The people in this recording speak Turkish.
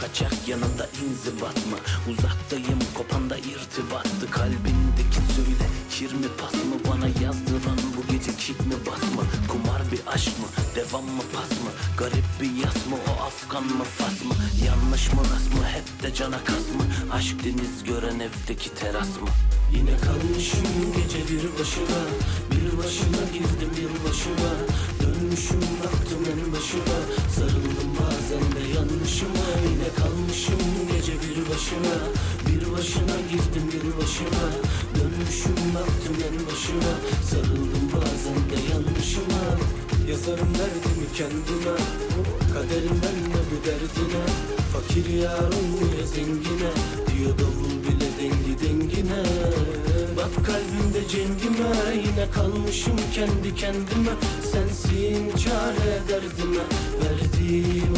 kaçak yanında inzibat mı Uzaktayım kopanda irtibattı. Kalbindeki söyle kir mi pas mı? Bana yazdıran bu gece kick mi bas mı? Kumar bir aşk mı devam mı pas mı? Garip bir yas mı o Afgan mı Fas mı? Yanlış mı rast mı hep de cana kas mı? Aşk deniz gören evdeki teras mı? Yine kalmışım gece bir başıma Bir başına girdim bir Yine kalmışım gece bir başıma. Bir başına girdim bir başıma. Dönmüşüm baktım en başıma. Sarıldım bazen de yanlışıma. Yazarım derdimi kendime. Kaderimden de bu derdine. Fakir yar olmuyor zengine. Diyor davul bile dengi dengine. Bak kalbimde cengime. Yine kalmışım kendi kendime. Sensin çare derdime. Verdiğim